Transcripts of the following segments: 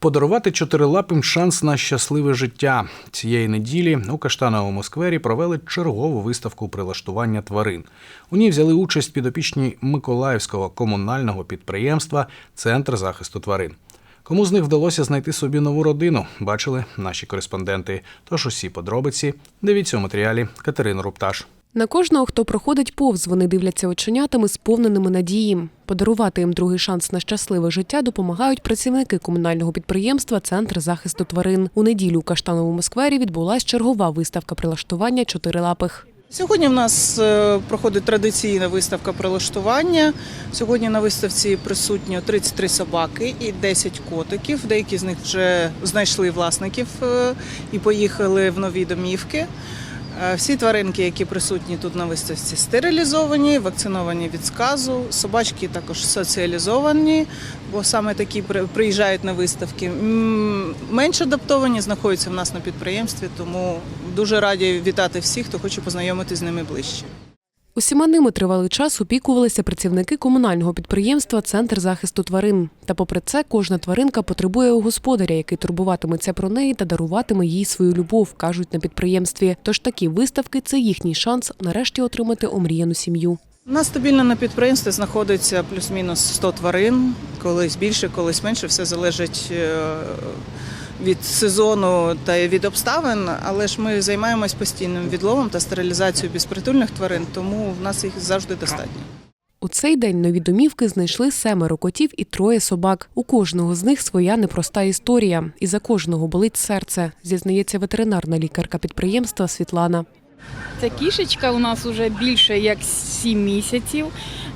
Подарувати чотирилапим шанс на щасливе життя цієї неділі у Каштановому сквері провели чергову виставку прилаштування тварин. У ній взяли участь підопічні Миколаївського комунального підприємства Центр захисту тварин. Кому з них вдалося знайти собі нову родину, бачили наші кореспонденти. Тож усі подробиці дивіться у матеріалі Катерини Рупташ. На кожного, хто проходить повз, вони дивляться оченятами, сповненими надії. Подарувати їм другий шанс на щасливе життя допомагають працівники комунального підприємства Центр захисту тварин. У неділю у Каштановому сквері відбулась чергова виставка прилаштування чотирилапих. Сьогодні в нас е, проходить традиційна виставка прилаштування. Сьогодні на виставці присутні 33 собаки і 10 котиків. Деякі з них вже знайшли власників е, і поїхали в нові домівки. Е, Всі тваринки, які присутні тут на виставці, стерилізовані, вакциновані від сказу. Собачки також соціалізовані, бо саме такі приїжджають на виставки. Менш адаптовані знаходяться в нас на підприємстві, тому дуже раді вітати всіх, хто хоче познайомитися з ними ближче. Усіма ними тривалий час опікувалися працівники комунального підприємства Центр захисту тварин. Та попри це, кожна тваринка потребує у господаря, який турбуватиметься про неї та даруватиме їй свою любов, кажуть на підприємстві. Тож такі виставки це їхній шанс нарешті отримати омріяну сім'ю. У нас стабільно на підприємстві знаходиться плюс-мінус 100 тварин, колись більше, колись менше. Все залежить е, від сезону та від обставин. Але ж ми займаємось постійним відловом та стерилізацією безпритульних тварин, тому в нас їх завжди достатньо. У цей день нові домівки знайшли семеро котів і троє собак. У кожного з них своя непроста історія, і за кожного болить серце, зізнається ветеринарна лікарка підприємства Світлана. Ця кішечка у нас вже більше як 7 місяців.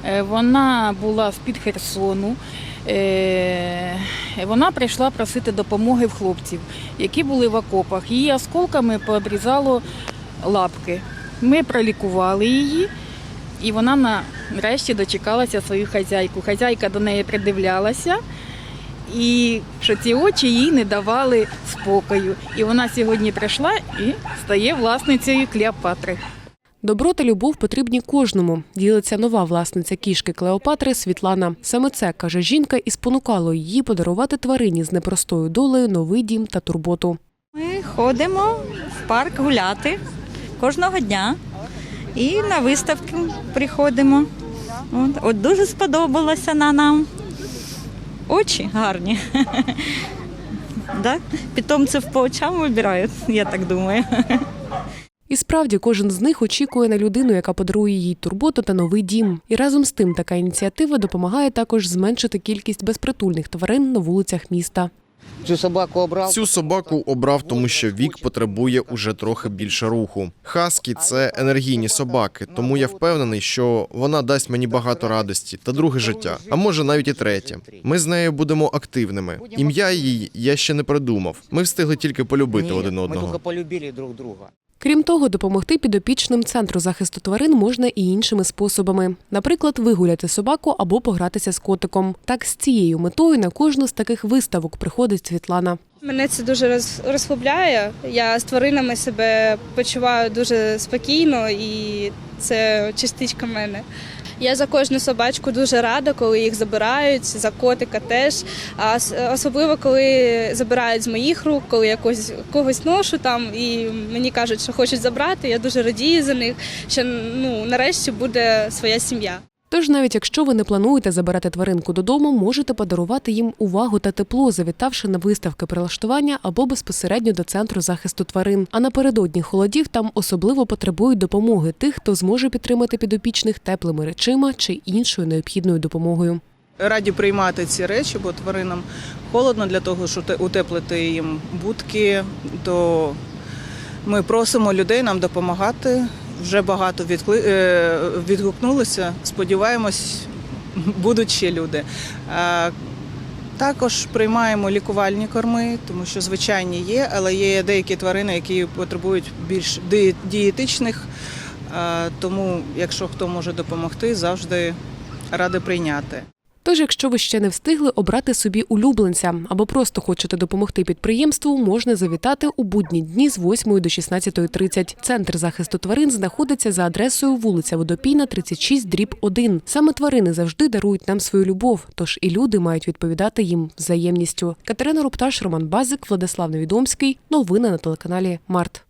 Е, Вона була з-під Херсону. Е, Вона прийшла просити допомоги в хлопців, які були в окопах. Її осколками пообрізало лапки. Ми пролікували її, і вона нарешті дочекалася свою хазяйку. Хазяйка до неї придивлялася. І що ці очі їй не давали спокою. І вона сьогодні прийшла і стає власницею Клеопатри. Добро та любов потрібні кожному. Ділиться нова власниця кішки Клеопатри Світлана. Саме це каже жінка, і спонукало її подарувати тварині з непростою долею новий дім та турботу. Ми ходимо в парк гуляти кожного дня і на виставки приходимо. От, от дуже сподобалося на нам. Очі гарні. Да? Питомців по очам вибирають, я так думаю. І справді кожен з них очікує на людину, яка подарує їй турботу та новий дім. І разом з тим така ініціатива допомагає також зменшити кількість безпритульних тварин на вулицях міста. Цю собаку обрав. Цю собаку обрав, тому що вік потребує уже трохи більше руху. Хаскі це енергійні собаки, тому я впевнений, що вона дасть мені багато радості та друге життя, а може навіть і третє. Ми з нею будемо активними. Ім'я їй я ще не придумав. Ми встигли тільки полюбити один Ми одного. Крім того, допомогти підопічним центру захисту тварин можна і іншими способами, наприклад, вигуляти собаку або погратися з котиком. Так з цією метою на кожну з таких виставок приходить Світлана. Мене це дуже роз- розслабляє. Я з тваринами себе почуваю дуже спокійно і це частичка мене. Я за кожну собачку дуже рада, коли їх забирають, за котика теж. А особливо коли забирають з моїх рук, коли я когось, когось ношу там і мені кажуть, що хочуть забрати. Я дуже радію за них, що ну нарешті буде своя сім'я. Тож, навіть якщо ви не плануєте забирати тваринку додому, можете подарувати їм увагу та тепло, завітавши на виставки прилаштування або безпосередньо до центру захисту тварин. А напередодні холодів там особливо потребують допомоги тих, хто зможе підтримати підопічних теплими речима чи іншою необхідною допомогою. Раді приймати ці речі, бо тваринам холодно для того, щоб утеплити їм будки, то ми просимо людей нам допомагати. Вже багато відкли... е, відгукнулося. Сподіваємось, будуть ще люди. Е, Також приймаємо лікувальні корми, тому що звичайні є, але є деякі тварини, які потребують більш дієтичних. Е, Тому, якщо хто може допомогти, завжди ради прийняти. Тож, якщо ви ще не встигли обрати собі улюбленця або просто хочете допомогти підприємству, можна завітати у будні дні з 8 до 16.30. Центр захисту тварин знаходиться за адресою вулиця Водопійна, 36, дріб 1. Саме тварини завжди дарують нам свою любов, тож і люди мають відповідати їм взаємністю. Катерина Рупташ, Роман Базик, Владислав Невідомський. Новини на телеканалі Март.